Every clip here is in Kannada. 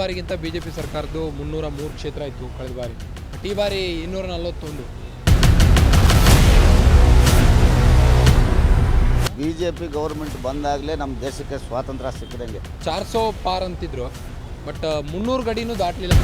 ಬಾರಿಗಿಂತ ಬಿ ಜೆ ಪಿ ಸರ್ಕಾರದ್ದು ಮುನ್ನೂರ ಮೂರು ಕ್ಷೇತ್ರ ಇತ್ತು ಕಳೆದ ಬಾರಿ. ಬಟ್ ಈ ಬಾರಿ ಇನ್ನೂರ ನಲವತ್ತೊಂದು. ಬಿ ಜೆ ಪಿ ಗೌರ್ಮೆಂಟ್ ಬಂದಾಗಲೇ ನಮ್ಮ ದೇಶಕ್ಕೆ ಸ್ವಾತಂತ್ರ್ಯ ಸಿಕ್ಕಿದಂಗೆ. ಚಾರ್ ಸೋ ಪಾರ್ ಅಂತಿದ್ರು ಬಟ್ ಮುನ್ನೂರು ಗಡಿನೂ ದಾಟಲಿಲ್ಲ.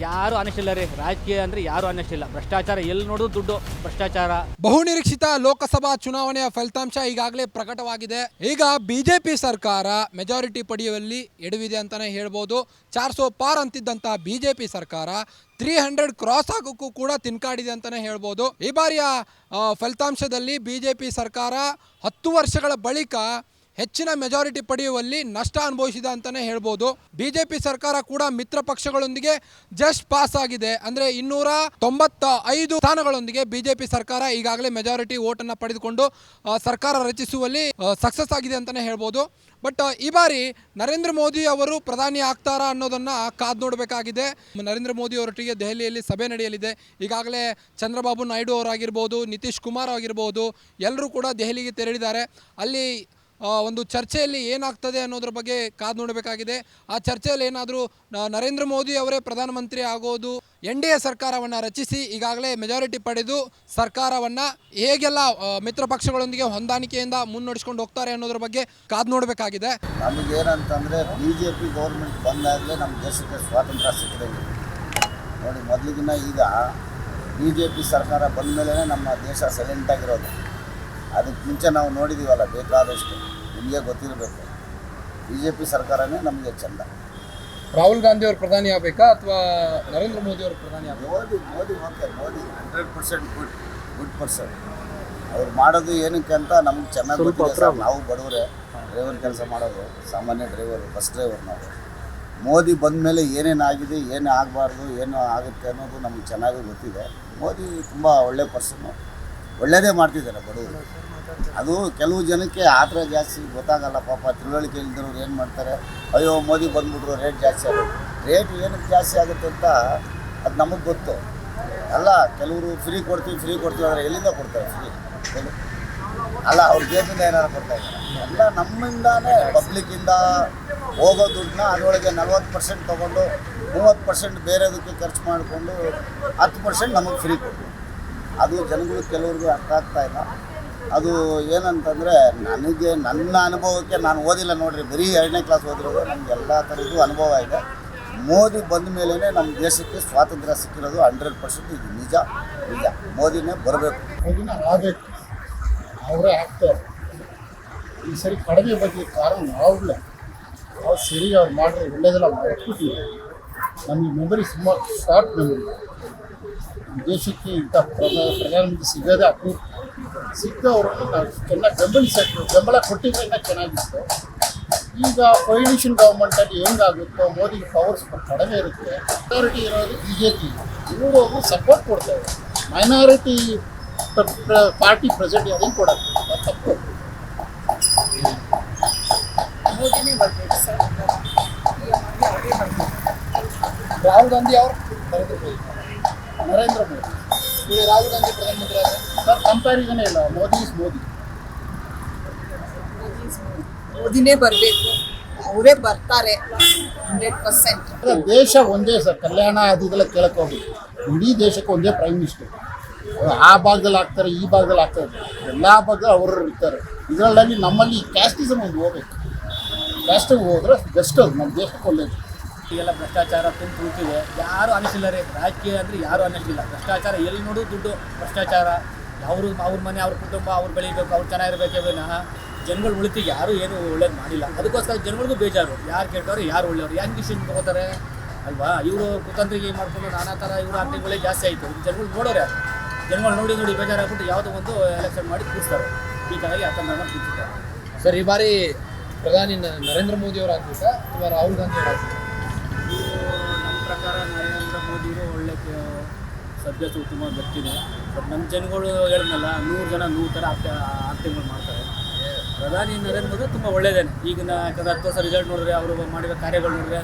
ಯಾರು ಅನಿಸಿಲ್ಲ ರೀ. ರಾಜಕೀಯ ಅಂದ್ರೆ ಯಾರು ಅನಿಸಿಲ್ಲ. ಭ್ರಷ್ಟಾಚಾರ ಎಲ್ಲಿ ನೋಡಿದ್ರು ದುಡ್ಡು, ಭ್ರಷ್ಟಾಚಾರ. ಬಹುನಿರೀಕ್ಷಿತ ಲೋಕಸಭಾ ಚುನಾವಣೆಯ ಫಲಿತಾಂಶ ಈಗಾಗಲೇ ಪ್ರಕಟವಾಗಿದೆ. ಈಗ ಬಿಜೆಪಿ ಸರ್ಕಾರ ಮೆಜಾರಿಟಿ ಪಡೆಯುವಲ್ಲಿ ಎಡವಿದೆ ಅಂತಾನೆ ಹೇಳ್ಬೋದು. ಚಾರ್ ಸೋ ಪಾರ್ ಅಂತಿದ್ದಂತ ಬಿಜೆಪಿ ಸರ್ಕಾರ ತ್ರೀ ಹಂಡ್ರೆಡ್ ಕ್ರಾಸ್ ಆಗೋಕ್ಕೂ ಕೂಡ ತಿನ್ಕಾಡಿದೆ ಅಂತಾನೆ ಹೇಳ್ಬೋದು. ಈ ಬಾರಿಯ ಫಲಿತಾಂಶದಲ್ಲಿ ಬಿಜೆಪಿ ಸರ್ಕಾರ ಹತ್ತು ವರ್ಷಗಳ ಬಳಿಕ ಹೆಚ್ಚಿನ ಮೆಜಾರಿಟಿ ಪಡೆಯುವಲ್ಲಿ ನಷ್ಟ ಅನುಭವಿಸಿದ ಅಂತಲೇ ಹೇಳ್ಬೋದು. ಬಿಜೆಪಿ ಸರ್ಕಾರ ಕೂಡ ಮಿತ್ರ ಪಕ್ಷಗಳೊಂದಿಗೆ ಜಸ್ಟ್ ಪಾಸ್ ಆಗಿದೆ. ಅಂದ್ರೆ ಇನ್ನೂರ ತೊಂಬತ್ತ ಐದು ಸ್ಥಾನಗಳೊಂದಿಗೆ ಬಿಜೆಪಿ ಸರ್ಕಾರ ಈಗಾಗಲೇ ಮೆಜಾರಿಟಿ ಓಟನ್ನು ಪಡೆದುಕೊಂಡು ಸರ್ಕಾರ ರಚಿಸುವಲ್ಲಿ ಸಕ್ಸಸ್ ಆಗಿದೆ ಅಂತಲೇ ಹೇಳ್ಬೋದು. ಬಟ್ ಈ ಬಾರಿ ನರೇಂದ್ರ ಮೋದಿ ಅವರು ಪ್ರಧಾನಿ ಆಗ್ತಾರಾ ಅನ್ನೋದನ್ನ ಕಾದ್ ನೋಡಬೇಕಾಗಿದೆ. ನರೇಂದ್ರ ಮೋದಿ ಅವರೊಟ್ಟಿಗೆ ದೆಹಲಿಯಲ್ಲಿ ಸಭೆ ನಡೆಯಲಿದೆ. ಈಗಾಗಲೇ ಚಂದ್ರಬಾಬು ನಾಯ್ಡು ಅವರಾಗಿರ್ಬೋದು, ನಿತೀಶ್ ಕುಮಾರ್ ಆಗಿರ್ಬೋದು, ಎಲ್ಲರೂ ಕೂಡ ದೆಹಲಿಗೆ ತೆರಳಿದ್ದಾರೆ. ಅಲ್ಲಿ ಒಂದು ಚರ್ಚೆಯಲ್ಲಿ ಏನಾಗ್ತದೆ ಅನ್ನೋದ್ರ ಬಗ್ಗೆ ಕಾದು ನೋಡಬೇಕಾಗಿದೆ. ಆ ಚರ್ಚೆಯಲ್ಲಿ ಏನಾದರೂ ನರೇಂದ್ರ ಮೋದಿ ಅವರೇ ಪ್ರಧಾನಮಂತ್ರಿ ಆಗೋದು, ಎನ್ ಡಿ ಎ ಸರ್ಕಾರವನ್ನು ರಚಿಸಿ ಈಗಾಗಲೇ ಮೆಜಾರಿಟಿ ಪಡೆದು ಸರ್ಕಾರವನ್ನು ಹೇಗೆಲ್ಲ ಮಿತ್ರ ಪಕ್ಷಗಳೊಂದಿಗೆ ಹೊಂದಾಣಿಕೆಯಿಂದ ಮುನ್ನಡೆಸ್ಕೊಂಡು ಹೋಗ್ತಾರೆ ಅನ್ನೋದ್ರ ಬಗ್ಗೆ ಕಾದು ನೋಡಬೇಕಾಗಿದೆ. ನಮಗೇನಂತಂದರೆ ಬಿ ಜೆ ಪಿ ಗೌರ್ಮೆಂಟ್ ಬಂದಾಗಲೇ ನಮ್ಮ ದೇಶಕ್ಕೆ ಸ್ವಾತಂತ್ರ್ಯ ಸಿಕ್ಕಿದೆ. ನೋಡಿ ಮೊದಲಿಗಿನ ಈಗ ಬಿ ಜೆ ಪಿ ಸರ್ಕಾರ ಬಂದ ನಮ್ಮ ದೇಶ ಸೈಲೆಂಟಾಗಿರೋದು ಅದಕ್ಕೆ ಮುಂಚೆ ನಾವು ನೋಡಿದ್ದೀವಲ್ಲ ಬೇಕಾದಷ್ಟು. ನಿಮಗೆ ಗೊತ್ತಿರಬೇಕು. ಬಿ ಜೆ ಪಿ ಸರ್ಕಾರನೇ ನಮಗೆ ಚೆಂದ. ರಾಹುಲ್ ಗಾಂಧಿ ಅವರು ಪ್ರಧಾನಿ ಆಗಬೇಕಾ ಅಥವಾ ನರೇಂದ್ರ ಮೋದಿ ಅವರು ಪ್ರಧಾನಿ ಆಗಬೇಕು? Modi Modi okay Modi hundred percent good good person. ಅವ್ರು ಮಾಡೋದು ಏನಕ್ಕೆ ಅಂತ ನಮ್ಗೆ ಚೆನ್ನಾಗಿ ಗೊತ್ತಿದೆ ಸರ್. ನಾವು ಬಡವರೇ ಡ್ರೈವರ್ ಕೆಲಸ ಮಾಡೋದು ಸಾಮಾನ್ಯ ಡ್ರೈವರು ಬಸ್ ಡ್ರೈವರ್ ನಾವು. ಮೋದಿ ಬಂದ ಮೇಲೆ ಏನೇನಾಗಿದೆ ಏನು ಆಗಬಾರ್ದು ಏನು ಆಗುತ್ತೆ ಅನ್ನೋದು ನಮ್ಗೆ ಚೆನ್ನಾಗಿ ಗೊತ್ತಿದೆ. ಮೋದಿ ತುಂಬ ಒಳ್ಳೆ ಪರ್ಸನ್ನು ಒಳ್ಳೆಯದೇ ಮಾಡ್ತಿದ್ದಾರೆ ಬಡವರು. ಅದು ಕೆಲವು ಜನಕ್ಕೆ ಆತರ ಜಾಸ್ತಿ ಗೊತ್ತಾಗಲ್ಲ ಪಾಪ ತಿಳುವಳಿಕೆ ಇಲ್ದಿರೋರು ಏನು ಮಾಡ್ತಾರೆ? ಅಯ್ಯೋ, ಮೋದಿ ಬಂದ್ಬಿಟ್ರು ರೇಟ್ ಜಾಸ್ತಿ ಆಗುತ್ತೆ ರೇಟ್ ಏನಕ್ಕೆ ಜಾಸ್ತಿ ಆಗುತ್ತೆ ಅಂತ ಅದು ನಮಗೆ ಗೊತ್ತು. ಅಲ್ಲ, ಕೆಲವರು ಫ್ರೀ ಕೊಡ್ತೀವಿ ಫ್ರೀ ಕೊಡ್ತೀವಿ ಅಂದರೆ ಎಲ್ಲಿಂದ ಕೊಡ್ತಾರೆ ಫ್ರೀ ಅಲ್ಲ, ಅವ್ರ ಜೇಬಿಂದ ಏನಾರು ಕೊಡ್ತಾ ಇದ್ದಾರೆ. ಎಲ್ಲ ನಮ್ಮಿಂದಾನೇ ಪಬ್ಲಿಕ್ಕಿಂದ ಹೋಗೋ ದುಡ್ಡನ್ನ ಅದರೊಳಗೆ ನಲ್ವತ್ತು ಪರ್ಸೆಂಟ್ ತೊಗೊಂಡು ಮೂವತ್ತು ಪರ್ಸೆಂಟ್ ಬೇರೆದಕ್ಕೆ ಖರ್ಚು ಮಾಡಿಕೊಂಡು ಹತ್ತು ಪರ್ಸೆಂಟ್ ನಮಗೆ ಫ್ರೀ ಕೊಡ್ತೀವಿ ಅದು ಜನಗಳು ಕೆಲವ್ರಿಗೂ ಅರ್ಥ ಆಗ್ತಾ ಇಲ್ಲ. ಅದು ಏನಂತಂದರೆ ನನಗೆ ನನ್ನ ಅನುಭವಕ್ಕೆ ನಾನು ಓದಿಲ್ಲ ನೋಡಿರಿ, ಬರೀ ಎರಡನೇ ಕ್ಲಾಸ್ ಓದಿರೋದು ನನಗೆ ಎಲ್ಲ ಥರದ್ದು ಅನುಭವ ಇದೆ. ಮೋದಿ ಬಂದ ಮೇಲೇ ನಮ್ಮ ದೇಶಕ್ಕೆ ಸ್ವಾತಂತ್ರ್ಯ ಸಿಕ್ಕಿರೋದು ಹಂಡ್ರೆಡ್ ಪರ್ಸೆಂಟ್ ಇದು ನಿಜ ನಿಜ. ಮೋದಿನೇ ಬರಬೇಕು. ಮೋದಿನ ಆಗಬೇಕು ಅವರೇ ಆಗ್ತಾರೆ. ಈ ಸರಿ ಕಡಿಮೆ ಬಗ್ಗೆ ಕಾರಣ ನಾವುಗಳೇ ಅವ್ರು ಸರಿ, ಅವ್ರು ಮಾಡಿದ್ರೆ ಒಳ್ಳೇದೆಲ್ಲ ಮಾಡ್ಬಿಟ್ಟಿವಿ ನಮಗೆ ಮೆಮೊರಿ ಸುಮಾರು ಶಾರ್ಟ್ ಮೆಮೊರಿ ದೇಶಕ್ಕೆ ಇಂಥ ಪ್ರಧಾನ ಪ್ರಧಾನಮಂತ್ರಿ ಸಿಗೋದೇ ಅಪರೂಪ ಸಿಕ್ಕವರನ್ನು ನಾವು ಚೆನ್ನಾಗಿ ಬೆಂಬಲಿಸಬೇಕು ಬೆಂಬಲ ಕೊಟ್ಟಿದ್ರೆ ಚೆನ್ನಾಗಿತ್ತು. ಈಗ ಕೊಯಿಲಿಷನ್ ಗೌರ್ಮೆಂಟಲ್ಲಿ ಹೆಂಗಾಗುತ್ತೋ ಮೋದಿಗೆ ಪವರ್ ಸ್ವಲ್ಪ ಕಡಿಮೆ ಇರುತ್ತೆ. ಮೆಜಾರಿಟಿ ಇರೋದು ಬಿ ಜೆ ಪಿ ಇವರು ಅವರು ಸಪೋರ್ಟ್ ಕೊಡ್ತಾರೆ ಮೈನಾರಿಟಿ ಪಾರ್ಟಿ ಪ್ರೆಸೆಂಟ್ ಅದನ್ನು ಕೊಡೋದು? ತಪ್ಪು. ಮೋದಿನೇ ಬರಬೇಕು ಸರ್. ರಾಹುಲ್ ಗಾಂಧಿ ಅವರು ನರೇಂದ್ರ ಮೋದಿ. ನರೇಂದ್ರ ಮೋದಿ ರಾಹುಲ್ ಗಾಂಧಿ ಪ್ರಧಾನಮಂತ್ರಿ ಆದರೆ ಕಂಪ್ಯಾರಿಸನ್ ಇಲ್ಲ ಮೋದಿ ಇಸ್ ಮೋದಿ. ಮೋದಿನೇ ಬರಬೇಕು ಅವರೇ ಬರ್ತಾರೆ ಹಂಡ್ರೆಡ್ ಪರ್ಸೆಂಟ್ ಅದೇ ದೇಶ ಒಂದೇ ಸರ್ ಕಲ್ಯಾಣ ಅದಿದೆಲ್ಲ ಕೇಳಕ್ಕೆ ಹೋಗಿ ಇಡೀ ದೇಶಕ್ಕೆ ಒಂದೇ ಪ್ರೈಮ್ ಮಿನಿಸ್ಟರ್ ಆ ಭಾಗದಲ್ಲಿ ಆಗ್ತಾರೆ ಈ ಭಾಗದಲ್ಲಿ ಆಗ್ತಾರೆ. ಎಲ್ಲ ಭಾಗದಲ್ಲಿ ಅವರು ಇರ್ತಾರೆ. ಇದರಲ್ಲಿ ನಮ್ಮಲ್ಲಿ ಕ್ಯಾಸ್ಟಿಸಮ್ ಒಂದು ಹೋಗ್ಬೇಕು. ಕ್ಯಾಸ್ಟಿಗೆ ಹೋದ್ರೆ ಬೆಸ್ಟ್ ಅದು ನಮ್ಮ ದೇಶಕ್ಕೆ ಒಳ್ಳೇದು. ಈಗೆಲ್ಲ ಭ್ರಷ್ಟಾಚಾರ ತುಂಬ ಕೂತಿದೆ. ಯಾರು ಅನಿಸಿಲ್ಲ ರೀ ರಾಜಕೀಯ ಅಂದ್ರೆ ಯಾರು ಅನಿಸಿಲ್ಲ. ಭ್ರಷ್ಟಾಚಾರ ಎಲ್ಲಿ ನೋಡು ದುಡ್ಡು ಭ್ರಷ್ಟಾಚಾರ. ಅವರು ಅವ್ರ ಮನೆ ಅವ್ರ ಕುಟುಂಬ ಅವ್ರು ಬೆಳಿಬೇಕು ಅವ್ರು ಚೆನ್ನಾಗಿರ್ಬೇಕೇ ವಿನಃ ಜನಗಳು ಉಳಿತಿಗೆ ಯಾರು ಏನು ಒಳ್ಳೇದು ಮಾಡಿಲ್ಲ. ಅದಕ್ಕೋಸ್ಕರ ಜನಗಳಿಗೂ ಬೇಜಾರು. ಯಾರು ಕೆಟ್ಟವ್ರು ಯಾರು ಒಳ್ಳೆಯವರು? ಯಾಕೆ ಕಿಶನ್ ತಗೋತಾರೆ? ಅಲ್ವಾ? ಇವರು ಕುತಂತ್ರಿಗೆ ಮಾಡ್ಕೊಂಡು ನಾನಾ ಥರ ಇವರು ಆಜ್ಞೆಗಳೇ ಜಾಸ್ತಿ ಆಯಿತು. ಜನಗಳು ನೋಡೋರೆ. ಜನಗಳು ನೋಡಿ ನೋಡಿ ಬೇಜಾರಾಗ್ಬಿಟ್ಟು ಯಾವುದೋ ಒಂದು ಎಲೆಕ್ಷನ್ ಮಾಡಿ ಕೂರಿಸ್ತಾರೆ. ಹೀಗಾಗಿ ಹತ್ತೊಂಬತ್ತು ನಾನು ಕೂತಿದ್ದಾರೆ ಸರ್ ಈ ಬಾರಿ ಪ್ರಧಾನಿ ನರೇಂದ್ರ ಮೋದಿ ಅವರು ಆಗ್ಬೇಕಾ? ಅಥವಾ ರಾಹುಲ್ ಗಾಂಧಿ ಅವರು ನಮ್ಮ ಪ್ರಕಾರ ನರೇಂದ್ರ ಮೋದಿಯವರು ಒಳ್ಳೆ ಸದ್ಯ ಉತ್ತಮ ವ್ಯಕ್ತಿನೇ. ಬಟ್ ನಮ್ಮ ಜನಗಳು ಹೇಳಿದ್ನಲ್ಲ ನೂರು ಜನ ನೂರು ಥರ ಆಕ್ತ ಆಪ್ತಿಗಳು ಮಾಡ್ತಾರೆ. ಪ್ರಧಾನಿ ನರೇಂದ್ರ ಮೋದಿ ತುಂಬ ಒಳ್ಳೆಯದೇನೆ ಈಗಿನ ಯಾಕಂದರೆ ಹತ್ತು ವರ್ಷ ರಿಸಲ್ಟ್ ನೋಡಿದ್ರೆ ಅವರು ಮಾಡಿರೋ ಕಾರ್ಯಗಳು ನೋಡಿದ್ರೆ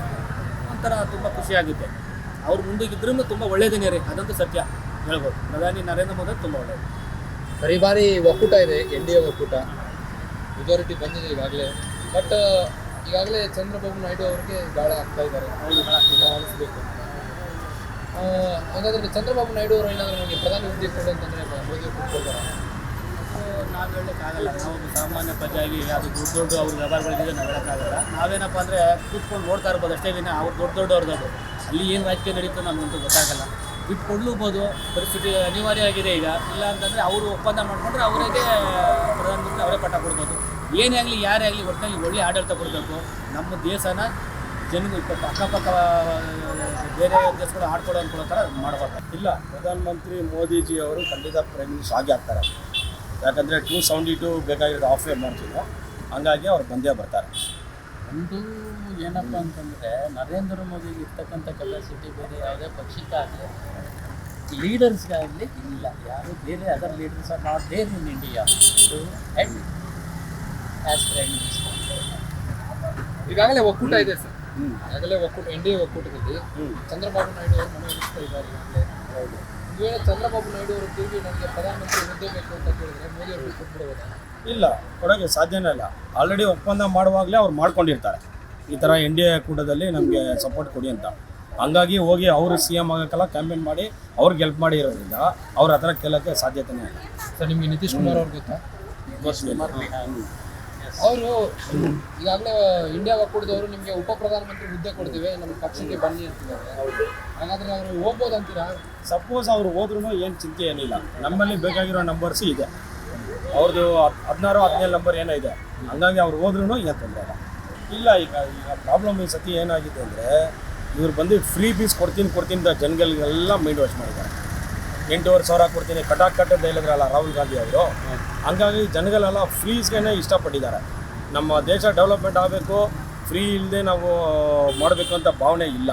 ಒಂಥರ ತುಂಬ ಖುಷಿಯಾಗುತ್ತೆ ಅವ್ರು ಮುಂದಕ್ಕಿದ್ರೂ ತುಂಬ ಒಳ್ಳೆಯದೇನೆ ರೀ ಅದಂತೂ ಸತ್ಯ. ಹೇಳ್ಬೋದು. ಪ್ರಧಾನಿ ನರೇಂದ್ರ ಮೋದಿ ತುಂಬ ಒಳ್ಳೆಯದು ಸರಿ ಬಾರಿ ಒಕ್ಕೂಟ ಇದೆ ಎನ್ ಡಿ ಎ ಒಕ್ಕೂಟ. ಮೆಜಾರಿಟಿ ಬಂದಿದೆ ಈಗಾಗಲೇ. ಬಟ್ ಈಗಾಗಲೇ ಚಂದ್ರಬಾಬು ನಾಯ್ಡು ಅವರಿಗೆ ಗಾಳ ಆಗ್ತಾ ಇದ್ದಾರೆ. ಅನಿಸ್ಬೇಕು ಹಾಗಾದ್ರೆ ಚಂದ್ರಬಾಬು ನಾಯ್ಡು ಅವರು ಏನಾದರೂ ನಮಗೆ ಪ್ರಧಾನಿ ಹುದ್ದೆ ಕೊಡು ಅಂತಂದ್ರೆ ಮೋದಿ ಕೊಡ್ತಾರೆ ನಾವು ಹೇಳೋಕ್ಕಾಗಲ್ಲ ನಾವು ಸಾಮಾನ್ಯ ಪ್ರಜೆಯಾಗಿ ಅದು ದೊಡ್ಡ ದೊಡ್ಡ ಅವ್ರ ವ್ಯವಹಾರಗಳಿದೆ ನಾವು ಹೇಳೋಕ್ಕಾಗಲ್ಲ ನಾವೇನಪ್ಪ ಅಂದರೆ ಕೂತ್ಕೊಂಡು ನೋಡ್ತಾ ಇರ್ಬೋದು ಅಷ್ಟೇ ದಿನ ಅವ್ರು ದೊಡ್ಡ ದೊಡ್ಡವ್ರದ್ದು. ಅಲ್ಲಿ ಏನು ರಾಜಕೀಯ ನಡೀತೋ ನಮಗಂತೂ ಗೊತ್ತಾಗಲ್ಲ. ಬಿಟ್ಟು ಪರಿಸ್ಥಿತಿ ಅನಿವಾರ್ಯ ಆಗಿದೆ ಈಗ. ಇಲ್ಲ ಅಂತಂದರೆ ಅವರು ಒಪ್ಪಂದ ಮಾಡಿಕೊಂಡ್ರೆ ಅವರಿಗೆ ಪ್ರಧಾನಮಂತ್ರಿ ಅವರೇ ಪಟ್ಟ ಕೊಡ್ಬೋದು. ಏನೇ ಆಗಲಿ, ಯಾರೇ ಆಗಲಿ ಒಟ್ಟಿನಲ್ಲಿ ಒಳ್ಳೆ ಆಡಳಿತ ಕೊಡಬೇಕು. ನಮ್ಮ ದೇಶನ ಜನಗಳು ಇಪ್ಪತ್ತು ಅಕ್ಕಪಕ್ಕ ಬೇರೆ ದೇಶಗಳು ಆಡ್ಕೊಳ್ಳೋ ಅನ್ಕೊಳ್ಳೋ ಥರ ಮಾಡ್ಬಾರ್ದು. ಇಲ್ಲ. ಪ್ರಧಾನಮಂತ್ರಿ ಮೋದಿಜಿ ಅವರು ಖಂಡಿತ ಪ್ರೈಮ್ ಮಿನಿಸ್ಟರ್ ಆಗಿ ಆಗ್ತಾರೆ. ಯಾಕಂದರೆ ಟೂ ಸೆವೆಂಟಿ ಟು ಬೇಕಾಗಿರೋದು ಆಫ್ ಏ ಮಾಡ್ತಿದ್ರು. ಹಂಗಾಗಿ ಅವ್ರು ಬಂದೇ ಬರ್ತಾರೆ. ಒಂದು ಏನಪ್ಪ ಅಂತಂದರೆ ನರೇಂದ್ರ ಮೋದಿಗೆ ಇರ್ತಕ್ಕಂಥ ಕೆಪಾಸಿಟಿ ಬೇರೆ ಯಾವುದೇ ಪಕ್ಷಕ್ಕಾಗಲಿ ಲೀಡರ್ಸ್ಗಾಗಲಿ ಇಲ್ಲ. ಯಾರು ಬೇರೆ other leaders are not there in India ಇದು ಹೆಡ್ ಆ್ಯಸ್ ಪ್ರೈಮ್ ಮಿನಿಸ್ಟರ್ ಈಗಾಗಲೇ ಒಕ್ಕೂಟ ಇದೆ ಸರ್. ಈಗಾಗಲೇ ಒಕ್ಕೂಟ ಎನ್ ಡಿ ಎ ಒಕ್ಕೂಟದಲ್ಲಿ ಚಂದ್ರಬಾಬು ನಾಯ್ಡು ಅವರು ಮನವೊಲಿಸ್ತಾ ಇದ್ದಾರೆ ಒಂದು ವೇಳೆ ಚಂದ್ರಬಾಬು ನಾಯ್ಡು ಅವರು ತಿರುಗಿ ನನಗೆ ಪ್ರಧಾನಮಂತ್ರಿ ಹುದ್ದೆ ಬೇಕು ಅಂತ ಕೇಳಿದ್ರೆ ಮೋದಿ ಅವರು ಇಲ್ಲ ಕೊಡೋಕ್ಕೆ ಸಾಧ್ಯನೇ ಇಲ್ಲ. ಆಲ್ರೆಡಿ ಒಪ್ಪಂದ ಮಾಡುವಾಗಲೇ ಅವ್ರು ಮಾಡ್ಕೊಂಡಿರ್ತಾರೆ. ಈ ಥರ ಎನ್ ಡಿ ಎ ಕೂಟದಲ್ಲಿ ನಮಗೆ ಸಪೋರ್ಟ್ ಕೊಡಿ ಅಂತ. ಹಂಗಾಗಿ ಹೋಗಿ ಅವರು ಸಿ ಎಂ ಆಗೋಕ್ಕೆಲ್ಲ ಕ್ಯಾಂಪೇನ್ ಮಾಡಿ ಅವ್ರಿಗೆ ಹೆಲ್ಪ್ ಮಾಡಿ ಇರೋದ್ರಿಂದ ಅವ್ರ ಹತ್ರ ಕೇಳೋಕ್ಕೆ ಸಾಧ್ಯತೆನೇ ಇಲ್ಲ. ಸರ್ ನಿಮಗೆ ನಿತೀಶ್ ಕುಮಾರ್ ಅವ್ರಿಗೆ ಗೊತ್ತಾ? ಅವರು ಈಗಾಗಲೇ ಇಂಡಿಯಾ ಒಕ್ಕೂಟದವರು ನಿಮಗೆ ಉಪ ಪ್ರಧಾನಮಂತ್ರಿ ಹುದ್ದೆ ಕೊಡ್ತೀವಿ, ನಮ್ಮ ಪಕ್ಷಕ್ಕೆ ಬನ್ನಿ ಅಂತಿದ್ದಾರೆ. ಹಾಗಾದ್ರೆ ಅವರು ಹೋಗ್ಬೋದು ಅಂತೀರಾ? ಸಪೋಸ್ ಅವ್ರು ಹೋದ್ರೂ ಏನು ಚಿಂತೆ ಏನಿಲ್ಲ. ನಮ್ಮಲ್ಲಿ ಬೇಕಾಗಿರೋ ನಂಬರ್ಸ್ ಇದೆ. ಅವ್ರದ್ದು ಹದಿನಾರು, ಹದಿನೇಳು ನಂಬರ್ ಏನೋ ಇದೆ. ಹಂಗಾಗಿ ಅವ್ರು ಹೋದ್ರೂ ಏನು ತೊಂದರೆ ಇಲ್ಲ. ಇಲ್ಲ, ಈಗ ಈಗ ಪ್ರಾಬ್ಲಮ್ ಈ ಸತಿ ಏನಾಗಿದೆ ಅಂದರೆ ಇವ್ರು ಬಂದು ಫ್ರೀ ಫೀಸ್ ಕೊಡ್ತೀನಿ ಕೊಡ್ತೀನಿ ಅಂತ ಜನಗಳಿಗೆಲ್ಲ ಮೈಂಡ್ ವಾಶ್ ಮಾಡಿದ್ದಾರೆ. ಎಂಟೂವರೆ ಸಾವಿರ ಕೊಡ್ತೀನಿ. ಕಟಾಕ್ ಕಟ್ಟದ ಹೇಳಿದ್ರಲ್ಲ ರಾಹುಲ್ ಗಾಂಧಿ ಅವರು. ಹಂಗಾಗಿ ಜನಗಳೆಲ್ಲ ಫ್ರೀಸ್ಗೆ ಇಷ್ಟಪಟ್ಟಿದ್ದಾರೆ. ನಮ್ಮ ದೇಶ ಡೆವಲಪ್ಮೆಂಟ್ ಆಗಬೇಕು ಫ್ರೀ ಇಲ್ಲದೆ ನಾವು ಮಾಡಬೇಕು ಅಂತ ಭಾವನೆ ಇಲ್ಲ.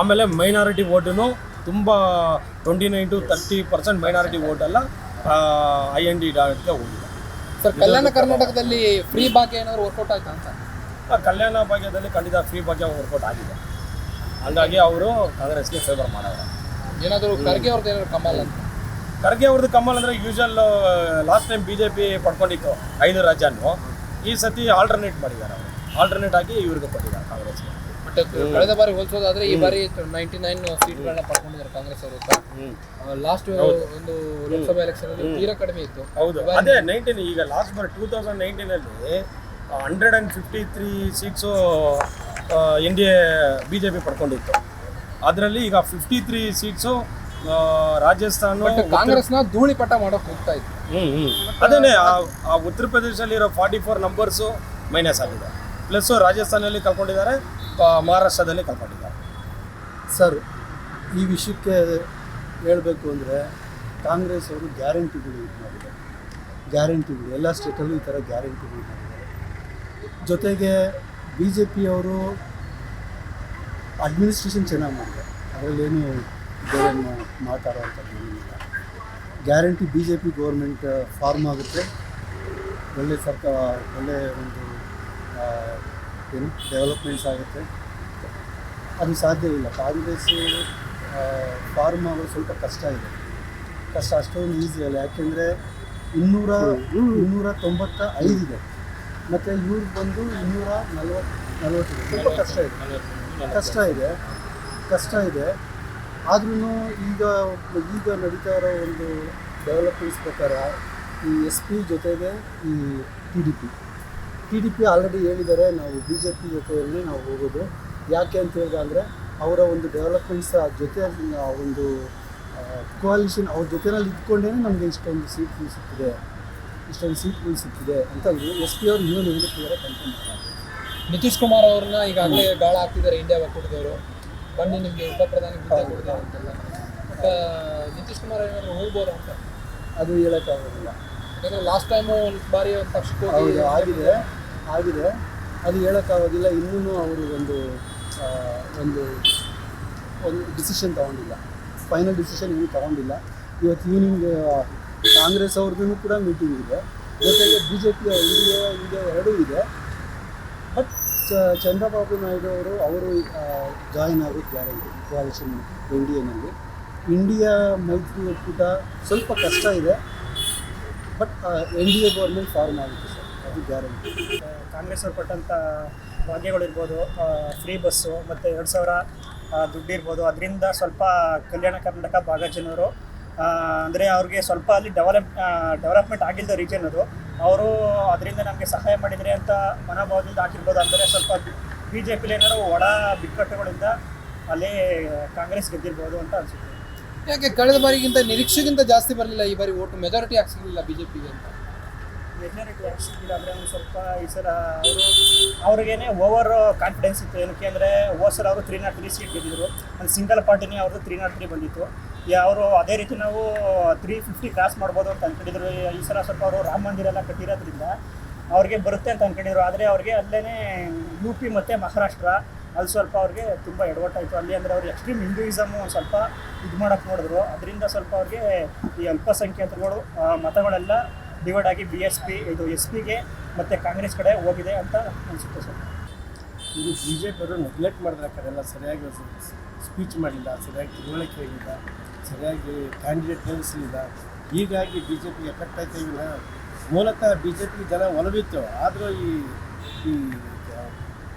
ಆಮೇಲೆ ಮೈನಾರಿಟಿ ಓಟನ್ನು ತುಂಬ twenty nine to thirty percent minority ಓಟೆಲ್ಲ I N D ಡಾಟ್ಗೆ ಹೋಗಿದೆ. ಸರ್ ಕಲ್ಯಾಣ ಕರ್ನಾಟಕದಲ್ಲಿ ಫ್ರೀ ಭಾಗ್ಯ ಏನಾದರೂ ವರ್ಕೌಟ್ ಆಯ್ತಾ ಅಂತ? ಕಲ್ಯಾಣ ಭಾಗ್ಯದಲ್ಲಿ ಖಂಡಿತ ಫ್ರೀ ಭಾಗ್ಯ ವರ್ಕೌಟ್ ಆಗಿದೆ. ಹಂಗಾಗಿ ಅವರು ಕಾಂಗ್ರೆಸ್ಗೆ ಫೇವರ್ ಮಾಡೋರು. ಏನಾದರೂ ಖರ್ಗೆ ಅವ್ರದ್ದು ಏನಾದ್ರು ಕಮಲ್ ಅಂತ? ಖರ್ಗೆ ಅವ್ರದ್ದು ಕಮಲ್ ಅಂದ್ರೆ usual last time B J P ಪಡ್ಕೊಂಡಿತ್ತು ಐದು ರಾಜ್ಯನೂ ಈ ಸತಿ ಆಲ್ಟರ್ನೇಟ್ ಮಾಡಿದ್ದಾರೆ ಅವರು. ಆಲ್ಟರ್ನೇಟ್ ಆಗಿ ಇವ್ರಿಗೆ ಕೊಟ್ಟಿದ್ದಾರೆ ಕಾಂಗ್ರೆಸ್ ಬಟ್ ಕಳೆದ ಬಾರಿ ಹೋಲಿಸೋದಾದ್ರೆ ಈ ಬಾರಿ ನೈಂಟಿ ನೈನ್ ಸೀಟ್ಗಳನ್ನ ಪಡ್ಕೊಂಡಿದ್ದಾರೆ ಕಾಂಗ್ರೆಸ್ ಅವರು ಲಾಸ್ಟ್ ಒಂದು ಲೋಕಸಭಾ ಎಲೆಕ್ಷನ್ ಅಲ್ಲಿ ತೀರಾ ಕಡಿಮೆ ಇತ್ತು. ಹೌದು. ಅದೇ ನೈನ್ಟೀನ್ ಈಗ ಲಾಸ್ಟ್ ಬಾರಿ two thousand ನೈನ್ಟೀನಲ್ಲಿ hundred and fifty three seats N D A B J P ಪಡ್ಕೊಂಡಿತ್ತು. ಅದರಲ್ಲಿ ಈಗ ಫಿಫ್ಟಿ ತ್ರೀ ಸೀಟ್ಸು ರಾಜಸ್ಥಾನ ಕಾಂಗ್ರೆಸ್ನ ಧೂಳಿಪಟ ಮಾಡೋಕೆ ಹೋಗ್ತಾ ಇತ್ತು ಹ್ಞೂ ಹ್ಮ್. ಅದೇನೆ ಆ- ಆ ಉತ್ತರ ಪ್ರದೇಶದಲ್ಲಿರೋ ಫಾರ್ಟಿ ಫೋರ್ ನಂಬರ್ಸು ಮೈನಸ್ ಆಗಿದೆ. ಪ್ಲಸ್ಸು ರಾಜಸ್ಥಾನಲ್ಲಿ ಕಳ್ಕೊಂಡಿದ್ದಾರೆ ಮಹಾರಾಷ್ಟ್ರದಲ್ಲಿ ಕಳ್ಕೊಂಡಿದ್ದಾರೆ. ಸರ್ ಈ ವಿಷಯಕ್ಕೆ ಹೇಳಬೇಕು ಅಂದರೆ ಕಾಂಗ್ರೆಸ್ ಅವರು ಗ್ಯಾರಂಟಿಗಳು ಇದು ಮಾಡಿದ್ದಾರೆ. ಗ್ಯಾರಂಟಿಗಳು ಎಲ್ಲ ಸ್ಟೇಟಲ್ಲೂ ಈ ಥರ ಗ್ಯಾರಂಟಿಗಳು ಮಾಡಿದ್ದಾರೆ. ಜೊತೆಗೆ ಬಿ ಜೆ ಪಿಯವರು ಅಡ್ಮಿನಿಸ್ಟ್ರೇಷನ್ ಚೆನ್ನಾಗಿ ಮಾಡಿದೆ ಅದರಲ್ಲೇನು ಬೇರೆ ಮಾತಾಡೋವಂಥದ್ದು ಏನಿಲ್ಲ guarantee B J P government form ಆಗುತ್ತೆ. ಒಳ್ಳೆ ಸರ್ಕಾರ ಒಳ್ಳೆ ಒಂದು ಏನು ಡೆವಲಪ್ಮೆಂಟ್ಸ್ ಆಗುತ್ತೆ. ಅದು ಸಾಧ್ಯ ಇಲ್ಲ. ಕಾಂಗ್ರೆಸ್ ಫಾರ್ಮ್ ಆಗೋದು ಸ್ವಲ್ಪ ಕಷ್ಟ ಇದೆ. ಕಷ್ಟ ಅಷ್ಟೊಂದು ಈಸಿ ಅಲ್ಲ. ಯಾಕೆಂದರೆ ಇನ್ನೂರ ಇನ್ನೂರ ತೊಂಬತ್ತ ಐದಿದೆ ಮತ್ತು ಇವ್ರಿಗೆ ಬಂದು ಇನ್ನೂರ ನಲ್ವತ್ತು ನಲ್ವತ್ತು ಸ್ವಲ್ಪ ಕಷ್ಟ ಇದೆ. ಕಷ್ಟ ಇದೆ. ಕಷ್ಟ ಇದೆ. ಆದ್ರೂ ಈಗ ಈಗ ನಡೀತಾ ಇರೋ ಒಂದು ಡೆವಲಪ್ಮೆಂಟ್ಸ್ ಪ್ರಕಾರ ಈ ಎಸ್ ಪಿ ಜೊತೆಗೆ ಈ T D P T D P already ಹೇಳಿದ್ದಾರೆ ನಾವು ಬಿ ಜೆ ಪಿ ಜೊತೆಯಲ್ಲಿ ನಾವು ಹೋಗೋದು. ಯಾಕೆ ಅಂತ ಹೇಳಿದ್ರೆ ಅವರ ಒಂದು ಡೆವಲಪ್ಮೆಂಟ್ಸ್ ಜೊತೆ ಒಂದು ಕೋಲಿಷನ್ ಅವ್ರ ಜೊತೆನಲ್ಲಿ ಇದ್ಕೊಂಡೇ ನಮಗೆ ಇಷ್ಟೊಂದು ಸೀಟ್ಗಳು ಸಿಕ್ಕಿದೆ ಇಷ್ಟೊಂದು ಸೀಟ್ಗಳು ಸಿಕ್ಕಿದೆ ಅಂತ ಎಸ್ ಪಿ ಅವರು ಇನ್ನೊಂದು ಹೇಳಿದ್ದಾರೆ ಕನ್ಫರ್ಮ್ ಮಾಡ್ತಾರೆ. ನಿತೀಶ್ ಕುಮಾರ್ ಅವ್ರನ್ನ ಈಗಾಗಲೇ ಗಾಳ ಹಾಕ್ತಿದ್ದಾರೆ ಇಂಡಿಯಾ ಒಕ್ಕೂಟದವರು. ಬನ್ನಿ ನಿಮಗೆ ಉಪ ಪ್ರಧಾನಿ ಹುದ್ದೆ ಅಂತೆಲ್ಲ. ಬಟ್ ನಿತೀಶ್ ಕುಮಾರ್ ಏನಾದ್ರು ಹೋಗ್ಬೋದು ಅಂತ? ಅದು ಹೇಳೋಕ್ಕಾಗೋದಿಲ್ಲ. ಯಾಕಂದರೆ ಲಾಸ್ಟ್ ಟೈಮು ಒಂದು ಬಾರಿ ಒಂದು ಪಕ್ಷಕ್ಕೆ ಆಗಿದೆ ಆಗಿದೆ. ಅದು ಹೇಳೋಕ್ಕಾಗೋದಿಲ್ಲ ಇನ್ನೂ ಅವರು ಒಂದು ಒಂದು ಒಂದು ಡಿಸಿಷನ್ ತಗೊಂಡಿಲ್ಲ. ಫೈನಲ್ ಡಿಸಿಷನ್ ಇನ್ನೂ ತಗೊಂಡಿಲ್ಲ. ಇವತ್ತು ಈವ್ನಿಂಗ್ ಕಾಂಗ್ರೆಸ್ ಅವ್ರದ್ದು ಕೂಡ ಮೀಟಿಂಗ್ ಇದೆ. ಜೊತೆಗೆ ಬಿ ಜೆ ಪಿಯ ಇಂಡಿಯಾ ಇಂಡಿಯಾ ಎರಡೂ ಇದೆ. ಚಂದ್ರಬಾಬು ನಾಯ್ಡು ಅವರು ಅವರು ಜಾಯಿನ್ ಆಗೋದು ಎನ್ ಡಿ ಎನಲ್ಲಿ ಇಂಡಿಯಾ ಮೈತ್ರಿ ಒಕ್ಕೂಟ ಸ್ವಲ್ಪ ಕಷ್ಟ ಇದೆ but N D A government form ಆಗುತ್ತೆ ಸರ್, ಅದು ಗ್ಯಾರಂಟಿ ಕಾಂಗ್ರೆಸ್ ಅವ್ರು ಕೊಟ್ಟಂಥ ಭಾಗ್ಯಗಳಿರ್ಬೋದು ಫ್ರೀ ಬಸ್ಸು ಮತ್ತು ಎರಡು ಸಾವಿರ ದುಡ್ಡಿರ್ಬೋದು ಅದರಿಂದ ಸ್ವಲ್ಪ ಕಲ್ಯಾಣ ಕರ್ನಾಟಕ ಭಾಗ ಜನರು ಅಂದರೆ ಅವ್ರಿಗೆ ಸ್ವಲ್ಪ ಅಲ್ಲಿ ಡೆವಲಪ್ ಡೆವಲಪ್ಮೆಂಟ್ ಆಗಿಲ್ಲದ ರೀಜನ್ ಅದು ಅವರು ಅದರಿಂದ ನಮಗೆ ಸಹಾಯ ಮಾಡಿದರೆ ಅಂತ ಮನೋಭಾವದಿಂದ ಹಾಕಿರ್ಬೋದು. ಅಂದರೆ ಸ್ವಲ್ಪ ಬಿ ಜೆ ಪಿಲಿ ಏನಾದ್ರು ಒಳ ಬಿಕ್ಕಟ್ಟುಗಳಿಂದ ಅಲ್ಲೇ ಕಾಂಗ್ರೆಸ್ ಗೆದ್ದಿರ್ಬೋದು ಅಂತ ಅನಿಸುತ್ತೆ. ಯಾಕೆ ಕಳೆದ ಬಾರಿಗಿಂತ ನಿರೀಕ್ಷೆಗಿಂತ ಜಾಸ್ತಿ ಬರಲಿಲ್ಲ ಈ ಬಾರಿ ಓಟು ಮೆಜಾರಿಟಿ ಯಾಕೆ ಸಿಗಲಿಲ್ಲ ಪಿಗೆ ಅಂತ? ಮೆಜಾರಿಟಿ ಯಾಕೆ ಸಿಗಲಿಲ್ಲ ಅಂದರೆ ಒಂದು ಸ್ವಲ್ಪ ಈ ಸಲ ಅವರು ಅವ್ರಿಗೇನೆ ಓವರ್ ಕಾನ್ಫಿಡೆನ್ಸ್ ಇತ್ತು. ಏನಕ್ಕೆ ಅಂದರೆ ಹೋದ ಸಲ ಅವರು ತ್ರೀ ನಾಟ್ ತ್ರೀ ಸೀಟ್ ಗೆದ್ದಿದ್ರು. ಒಂದು ಸಿಂಗಲ್ ಪಾರ್ಟಿನೇ ಅವ್ರದ್ದು ತ್ರೀ ನಾಟ್ ತ್ರೀ ಬಂದಿತ್ತು. ಅವರು ಅದೇ ರೀತಿ ನಾವು ತ್ರೀ ಫಿಫ್ಟಿ ಕ್ರಾಸ್ ಮಾಡ್ಬೋದು ಅಂತ ಅಂದ್ಕೊಂಡಿದ್ರು ಈ- ಸಲ ಸ್ವಲ್ಪ ಅವರು ರಾಮ ಮಂದಿರ ಎಲ್ಲ ಕಟ್ಟಿರೋದ್ರಿಂದ ಅವ್ರಿಗೆ ಬರುತ್ತೆ ಅಂತ ಅಂದ್ಕೊಂಡಿದ್ರು ಆದರೆ ಅವ್ರಿಗೆ ಅಲ್ಲೇ ಯು ಪಿ ಮತ್ತು ಮಹಾರಾಷ್ಟ್ರ, ಅಲ್ಲಿ ಸ್ವಲ್ಪ ಅವ್ರಿಗೆ ತುಂಬ ಎಡವಟ್ಟಾಯಿತು ಅಲ್ಲಿ ಅಂದರೆ ಅವ್ರು ಎಕ್ಸ್ಟ್ರೀಮ್ ಹಿಂದೂಯಿಸಮು ಸ್ವಲ್ಪ ಇದು ಮಾಡೋಕ್ಕೆ ನೋಡಿದ್ರು. ಅದರಿಂದ ಸ್ವಲ್ಪ ಅವ್ರಿಗೆ ಈ ಅಲ್ಪಸಂಖ್ಯಾತರುಗಳು ಮತಗಳೆಲ್ಲ ಡಿವೈಡ್ ಆಗಿ ಬಿ ಎಸ್ ಪಿ ಇದು ಎಸ್ ಪಿಗೆ ಮತ್ತು ಕಾಂಗ್ರೆಸ್ ಕಡೆ ಹೋಗಿದೆ ಅಂತ ಅನಿಸುತ್ತೆ ಸರ್. ಇದು ಬಿ ಜೆ ಪಿಯವರು ನೆಗ್ಲೆಕ್ಟ್ ಮಾಡಿದ್ರೆ ಕರೆಲ್ಲ ಸರಿಯಾಗಿ ಸ್ಪೀಚ್ ಮಾಡಿಲ್ಲ, ಸರಿಯಾಗಿ ತಿಳುವಳಿಕೆ ಹೇಳಿಲ್ಲ ಸರಿಯಾಗಿ ಕ್ಯಾಂಡಿಡೇಟ್ ನಿಲ್ಲಿಸಲಿಲ್ಲ. ಹೀಗಾಗಿ ಬಿ ಜೆ ಪಿ ಎಫೆಕ್ಟ್ ಆಯ್ತು. ವಿನ ಮೂಲತಃ ಬಿ ಜೆ ಪಿ ಜನ ಒಲವಿತ್ತು ಆದರೂ ಈ ಈ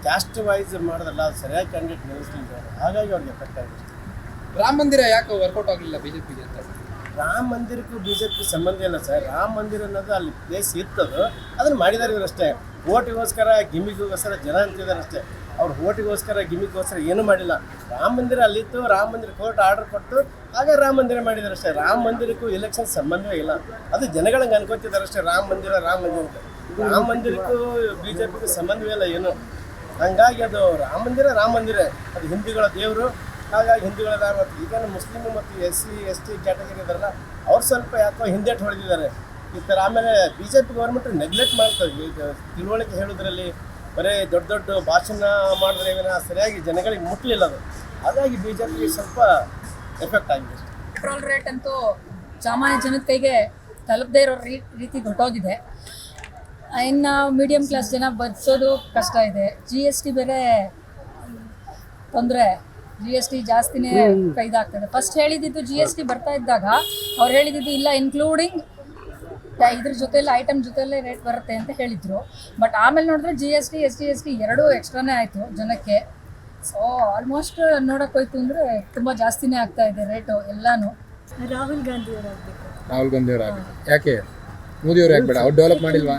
ಕ್ಯಾಸ್ಟ್ ವೈಸ್ ಮಾಡೋದಲ್ಲ ಅದು ಸರಿಯಾಗಿ ಕ್ಯಾಂಡಿಡೇಟ್ ನಿಲ್ಲಿಸಲಿಲ್ಲ. ಹಾಗಾಗಿ ಅವ್ರಿಗೆ ಎಫೆಕ್ಟ್ ಆಗಿತ್ತು ರಾಮ ಮಂದಿರ ಯಾಕೆ ವರ್ಕೌಟ್ ಆಗಲಿಲ್ಲ ಬಿಜೆಪಿಗೆ ಅಂತ? ರಾಮ ಮಂದಿರಕ್ಕೂ ಬಿ ಜೆ ಪಿ ಸಂಬಂಧ ಇಲ್ಲ ಸರ್. ರಾಮ ಮಂದಿರ ಅನ್ನೋದು ಅಲ್ಲಿ ಪ್ಲೇಸ್ ಇತ್ತದು ಅದನ್ನು ಮಾಡಿದ್ದಾರೆ ಇವರು ಅಷ್ಟೇ ಓಟಿಗೋಸ್ಕರ ಗಿಮ್ಮಿಗೋಸ್ಕರ ಜನ ಅಂತಿದ್ದಾರೆ ಅಷ್ಟೇ ಅವ್ರು ಓಟಿಗೋಸ್ಕರ ಗಿಮಿಗೋಸ್ಕರ ಏನೂ ಮಾಡಿಲ್ಲ. ರಾಮ ಮಂದಿರ ಅಲ್ಲಿತ್ತು, ರಾಮ ಮಂದಿರ ಕೋರ್ಟ್ ಆರ್ಡರ್ ಕೊಟ್ಟು, ಆಗ ರಾಮ ಮಂದಿರ ಮಾಡಿದ್ದಾರೆ ಅಷ್ಟೇ. ರಾಮ ಮಂದಿರಕ್ಕೂ ಎಲೆಕ್ಷನ್ ಸಂಬಂಧವೇ ಇಲ್ಲ. ಅದು ಜನಗಳಂಗೆ ಅನ್ಕೋತಿದ್ದಾರೆ ಅಷ್ಟೇ, ರಾಮ ಮಂದಿರ ರಾಮ ಮಂದಿರ. ರಾಮ ಮಂದಿರಕ್ಕೂ ಬಿ ಜೆ ಪಿಗೂ ಸಂಬಂಧವೇ ಇಲ್ಲ ಏನು. ಹಂಗಾಗಿ ಅದು ರಾಮ ಮಂದಿರ ರಾಮ ಮಂದಿರ. ಅದು ಹಿಂದೂಗಳ ದೇವರು. ಹಾಗಾಗಿ ಹಿಂದೂಗಳ ರಾಮ ಈಗ ಮುಸ್ಲಿಮ್ ಮತ್ತು S C, S T category ಇದಾರಲ್ಲ ಅವ್ರು ಸ್ವಲ್ಪ ಯಾಕೋ ಹಿಂದೇಟು ಹೊಡೆದಿದ್ದಾರೆ. ಈ ಥರ ಆಮೇಲೆ B J P government neglect ಮಾಡ್ತಾರೆ ಈಗ ತಿಳುವಳಿಕೆ ಹೇಳೋದ್ರಲ್ಲಿ ಬರೀ ದೊಡ್ಡ ದೊಡ್ಡ ಭಾಷಣ ಮಾಡಿದ್ರೆ ಏನೋ ಸರಿಯಾಗಿ ಜನಗಳಿಗೆ ಮುಟ್ಟಲಿಲ್ಲ ಅದು. ಹಾಗಾಗಿ ಬಿ ಜೆ ಪಿ ಸ್ವಲ್ಪ ಎಫೆಕ್ಟ್ ಆಗಿದೆ. ಪೆಟ್ರೋಲ್ ರೇಟ್ ಅಂತೂ ಸಾಮಾನ್ಯ ಜನದ ಕೈಗೆ ತಲುಪದೇ ಇರೋ ರೀತಿ ಹೊಟ್ಟೋಗಿದೆ ಇನ್ನು ಮೀಡಿಯಂ ಕ್ಲಾಸ್ ಜನ ಬದುಕೋದು ಕಷ್ಟ ಇದೆ. ಜಿ ಎಸ್ ಟಿ ಬೇರೆ ತೊಂದರೆ. ಜಿ ಎಸ್ ಟಿ ಜಾಸ್ತಿನೇ ಕೈದಾಗ್ತದೆ. ಫಸ್ಟ್ ಹೇಳಿದ್ದು ಜಿ ಎಸ್ ಟಿ ಬರ್ತಾ ಇದ್ದಾಗ ಅವ್ರು ಹೇಳಿದ್ದು ಇಲ್ಲ ಇನ್ಕ್ಲೂಡಿಂಗ್ ಇದ್ರ ಜೊತೆಲಿ ಐಟಮ್ ಜೊತೆಲೇ ರೇಟ್ ಬರುತ್ತೆ ಅಂತ ಹೇಳಿದ್ರು. ಬಟ್ ಆಮೇಲೆ ನೋಡಿದ್ರೆ G S T S T S T ಎರಡೂ ಎಕ್ಸ್ಟ್ರಾನೇ ಆಯಿತು ಜನಕ್ಕೆ. ಸೊ ಆಲ್ಮೋಸ್ಟ್ ನೋಡೋಕೆ ಹೋಯ್ತು ಅಂದ್ರೆ ತುಂಬಾ ಜಾಸ್ತಿನೇ ಆಗ್ತಾ ಇದೆ ರೇಟು ಎಲ್ಲಾನು. ರಾಹುಲ್ ಗಾಂಧಿ ಅವರಾಗಬೇಕು ರಾಹುಲ್ ಗಾಂಧಿ ಅವರು ಯಾಕೆ? ಮೋದಿ ಅವರು ಯಾಕೆ ಬೇಡ ಅವ್ರು ಡೆವಲಪ್ ಮಾಡಿಲ್ವಾ?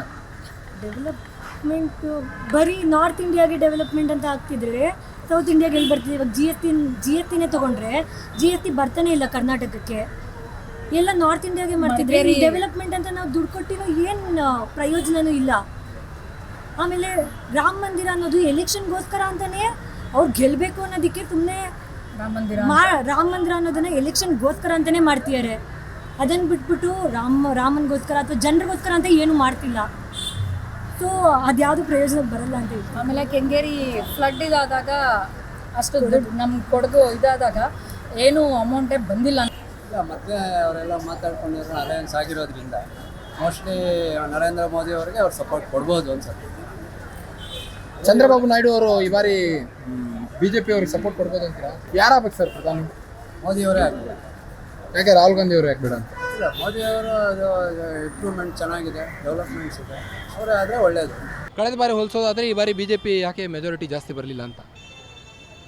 ಡೆವಲಪ್ಮೆಂಟ್ ಬರೀ ನಾರ್ತ್ ಇಂಡಿಯಾಗೆ ಡೆವಲಪ್ಮೆಂಟ್ ಅಂತ ಆಗ್ತಿದ್ರೆ ಸೌತ್ ಇಂಡಿಯಾಗೆ ಎಲ್ಲಿ ಬರ್ತಿದೆ? ಇವಾಗ G S T G S ಟಿನೇ ತೊಗೊಂಡ್ರೆ ಜಿ ಎಸ್ ಟಿ ಬರ್ತಾನೆ ಇಲ್ಲ ಕರ್ನಾಟಕಕ್ಕೆ. ಎಲ್ಲ ನಾರ್ತ್ ಇಂಡಿಯಾಗೆ ಮಾಡ್ತಿದ್ರೆ ಡೆವಲಪ್ಮೆಂಟ್ ಅಂತ ನಾವು ದುಡ್ಡು ಕೊಟ್ಟಿರೋ ಏನು ಪ್ರಯೋಜನನೂ ಇಲ್ಲ. ಆಮೇಲೆ ರಾಮ ಮಂದಿರ ಅನ್ನೋದು ಎಲೆಕ್ಷನ್ಗೋಸ್ಕರ ಅಂತಾನೆ ಅವ್ರು ಗೆಲ್ಲಬೇಕು ಅನ್ನೋದಕ್ಕೆ ಸುಮ್ಮನೆ ರಾಮ ಮಂದಿರ ರಾಮ ಮಂದಿರ ಅನ್ನೋದನ್ನ ಎಲೆಕ್ಷನ್ಗೋಸ್ಕರ ಅಂತಾನೆ ಮಾಡ್ತಿದ್ದಾರೆ ಅದನ್ನ ಬಿಟ್ಬಿಟ್ಟು ರಾಮ ರಾಮನ್ಗೋಸ್ಕರ ಅಥವಾ ಜನರಿಗೋಸ್ಕರ ಅಂತ ಏನು ಮಾಡ್ತಿಲ್ಲ. ಸೊ ಅದ್ಯಾವುದು ಪ್ರಯೋಜನ ಬರಲ್ಲ ಅಂತ ಹೇಳಿ ಆಮೇಲೆ ಕೆಂಗೇರಿ ಫ್ಲಡ್ ಇದಾದಾಗ ಅಷ್ಟು ದುಡ್ಡು ನಮ್ಗೆ ಕೊಡಗು ಇದಾದಾಗ ಏನು ಅಮೌಂಟೇ ಬಂದಿಲ್ಲ. ಇಲ್ಲ ಮತ್ತೆ ಅವರೆಲ್ಲ ಮಾತಾಡ್ಕೊಂಡಿರೋ ಅಲಯನ್ಸ್ ಆಗಿರೋದ್ರಿಂದ ಮೋಸ್ಟ್ಲಿ ನರೇಂದ್ರ ಮೋದಿ ಅವರಿಗೆ ಅವ್ರು ಸಪೋರ್ಟ್ ಕೊಡ್ಬೋದು ಅನ್ಸುತ್ತೆ. ಚಂದ್ರಬಾಬು ನಾಯ್ಡು ಅವರು ಈ ಬಾರಿ ಬಿ ಜೆ ಪಿ ಅವ್ರಿಗೆ ಸಪೋರ್ಟ್ ಕೊಡ್ಬೋದು ಅಂತೀರಾ? ಯಾರಾಗಬೇಕು ಸರ್ ಪ್ರಧಾನಿ? ಮೋದಿ ಅವರೇ ಆಗಬೇಕು. ಯಾಕೆ ರಾಹುಲ್ ಗಾಂಧಿ ಅವರು ಯಾಕೆ ಬೇಡ ಅಂತ? ಇಲ್ಲ ಮೋದಿ ಅವರು ಅದು ಇಂಪ್ರೂವ್ಮೆಂಟ್ ಚೆನ್ನಾಗಿದೆ ಡೆವಲಪ್ಮೆಂಟ್ಸ್ ಇದೆ. ಅವರೇ ಆದರೆ ಒಳ್ಳೆಯದು ಕಳೆದ ಬಾರಿ ಹೋಲಿಸೋದಾದ್ರೆ ಈ ಬಾರಿ ಬಿಜೆಪಿ ಯಾಕೆ ಮೆಜಾರಿಟಿ ಜಾಸ್ತಿ ಬರಲಿಲ್ಲ ಅಂತ?